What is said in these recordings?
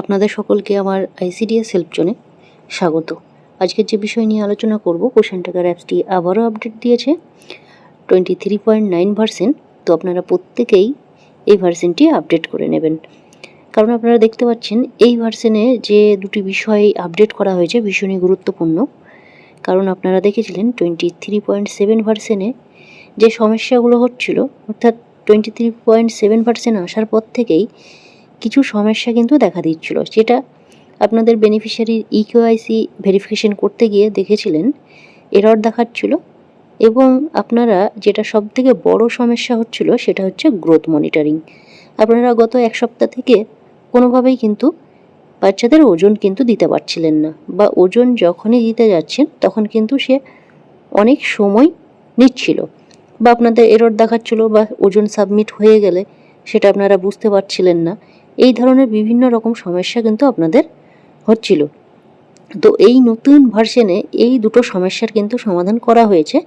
আপনাদের সকলকে আমার আইসিডিএস হেল্প জোনে স্বাগত। আজকের যে বিষয় নিয়ে আলোচনা করব কোশ্চেন টাকার অ্যাপসটি আবারও আপডেট দিয়েছে twenty three point nine version তো আপনারা প্রত্যেকেই এই ভার্সেনটি আপডেট করে নেবেন। কারণ আপনারা দেখতে পাচ্ছেন, এই ভার্সেনে যে দুটি বিষয় আপডেট করা হয়েছে ভীষণই গুরুত্বপূর্ণ। কারণ আপনারা দেখেছিলেন টোয়েন্টি থ্রি পয়েন্ট সেভেন ভার্সেনে যে সমস্যাগুলো হচ্ছিল, অর্থাৎ twenty three point seven percent আসার পর থেকেই কিছু সমস্যা কিন্তু দেখা দিচ্ছিল। যেটা আপনাদের বেনিফিশিয়ারির ইকেআইসি ভেরিফিকেশন করতে গিয়ে দেখেছিলেন। এরর দেখাচ্ছিল এবং আপনারা যেটা সব থেকে বড় সমস্যা হচ্ছিল সেটা হচ্ছে গ্রোথ মনিটরিং আপনারা গত এক সপ্তাহ থেকে কোনোভাবেই কিন্তু বাচ্চাদের ওজন কিন্তু দিতে পারছিলেন না বা ওজন যখনই দিতে যাচ্ছেন তখন কিন্তু সে অনেক সময় নিচ্ছিল বা আপনাদের এরর দেখাচ্ছিল বা ওজন সাবমিট হয়ে গেলে সেটা আপনারা বুঝতে পারছিলেন না। এই ধরনের বিভিন্ন রকম সমস্যা কিন্তু আপনাদের হচ্ছিল। তো এই নতুন ভার্সনে এই দুটো সমস্যার কিন্তু সমাধান করা হয়েছে।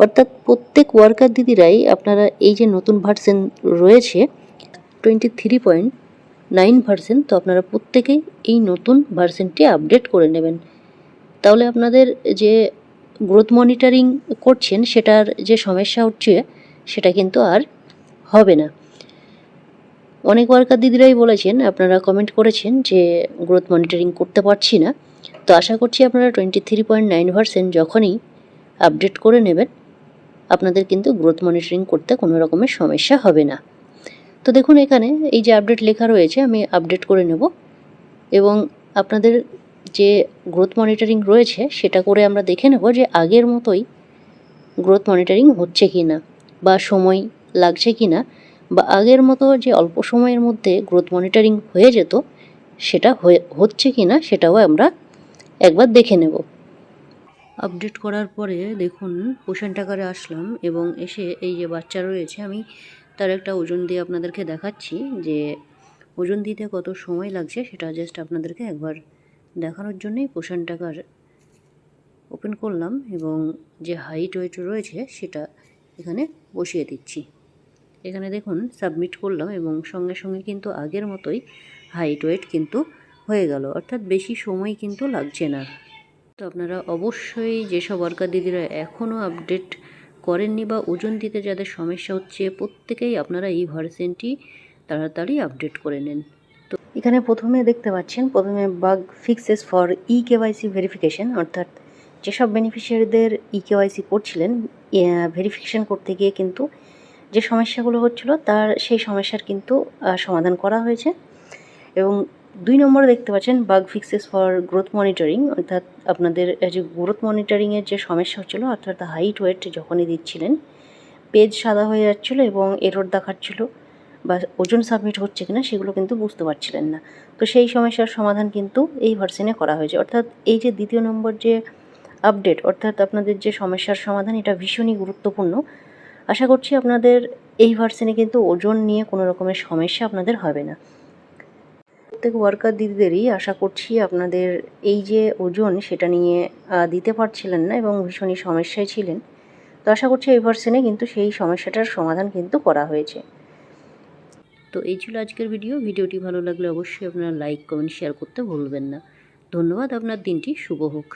অর্থাৎ প্রত্যেক ওয়ার্কার দিদিরাই আপনারা এই যে নতুন ভার্সন রয়েছে twenty three point nine version তো আপনারা প্রত্যেকেই এই নতুন ভার্সনটি আপডেট করে নেবেন। তাহলে আপনাদের যে গ্রোথ মনিটরিং করছেন, সেটার যে সমস্যা হচ্ছে, সেটা কিন্তু আর হবে না। অনেক ওয়ার্কার দিদিরাই বলেছেন, আপনারা কমেন্ট করেছেন যে গ্রোথ মনিটরিং করতে পারছি না। তো আশা করছি আপনারা twenty three point nine percent যখনই আপডেট করে নেবেন, আপনাদের কিন্তু গ্রোথ মনিটরিং করতে কোনো রকমের সমস্যা হবে না। তো দেখুন এখানে এই যে আপডেট লেখা রয়েছে, আমি আপডেট করে নেব এবং আপনাদের যে গ্রোথ মনিটরিং রয়েছে, সেটা করে আমরা দেখে নেব যে আগের মতোই গ্রোথ মনিটরিং হচ্ছে কি না বা সময় লাগছে কি না বা আগের মতো যে অল্প সময়ের মধ্যে গ্রোথ মনিটরিং হয়ে যেত, সেটা হচ্ছে কি না সেটাও আমরা একবার দেখে নেব। আপডেট করার পরে দেখুন পোষণ টাকারে আসলাম এবং এসে এই যে বাচ্চা রয়েছে, আমি তার একটা ওজন দিয়ে আপনাদেরকে দেখাচ্ছি যে ওজন দিতে কত সময় লাগছে সেটা জাস্ট আপনাদেরকে একবার দেখানোর জন্যই পোষণ টাকার ওপেন করলাম এবং যে হাইট ওয়েট রয়েছে সেটা এখানে বসিয়ে দিচ্ছি। এখানে দেখুন সাবমিট করলাম এবং সঙ্গে সঙ্গে কিন্তু আগের মতোই হাইট ওয়েট কিন্তু হয়ে গেল। অর্থাৎ বেশি সময় কিন্তু লাগছে না। তো আপনারা অবশ্যই যেসব ওয়ার্কার দিদিরা এখনও আপডেট করেননি বা ওজন দিতে যাদের সমস্যা হচ্ছে, প্রত্যেকেই আপনারা এই ভার্সেনটি তাড়াতাড়ি আপডেট করে নেন। তো এখানে প্রথমে দেখতে পাচ্ছেন, প্রথমে bug fixes for E KYC verification অর্থাৎ যেসব বেনিফিশিয়ারিদের ই কেওয়াইসি করছিলেন ভেরিফিকেশান করতে গিয়ে কিন্তু যে সমস্যাগুলো হচ্ছিল, তার সেই সমস্যার কিন্তু সমাধান করা হয়েছে। এবং দুই নম্বরে দেখতে পাচ্ছেন, bug fixes for growth monitoring, অর্থাৎ আপনাদের যে গ্রোথ মনিটরিংয়ের যে সমস্যা হচ্ছিল, অর্থাৎ হাইট ওয়েট যখনই দিচ্ছিলেন, পেজ সাদা হয়ে যাচ্ছিল এবং এরর দেখাচ্ছিল বা ওজন সাবমিট হচ্ছে কিনা, সেগুলো কিন্তু বুঝতে পারছিলেন না। তো সেই সমস্যার সমাধান কিন্তু এই ভার্সনে করা হয়েছে। অর্থাৎ এই যে দ্বিতীয় নম্বর যে আপডেট অর্থাৎ আপনাদের যে সমস্যার সমাধান, এটা ভীষণই গুরুত্বপূর্ণ। আশা করছি আপনাদের এই ভার্সনে কিন্তু ওজন নিয়ে কোনো রকমের সমস্যা আপনাদের হবে না। প্রত্যেক ওয়ার্কার দিদিদেরই আশা করছি আপনাদের এই যে ওজন, সেটা নিয়ে দিতে পারছিলেন না এবং ভীষণই সমস্যায় ছিলেন। তো আশা করছি এই ভার্সনে কিন্তু সেই সমস্যাটার সমাধান কিন্তু করা হয়েছে। তো এই ছিল আজকের ভিডিও ভিডিওটি ভালো লাগলে অবশ্যই আপনারা লাইক কমেন্ট শেয়ার করতে ভুলবেন না। ধন্যবাদ, আপনার দিনটি শুভ হোক।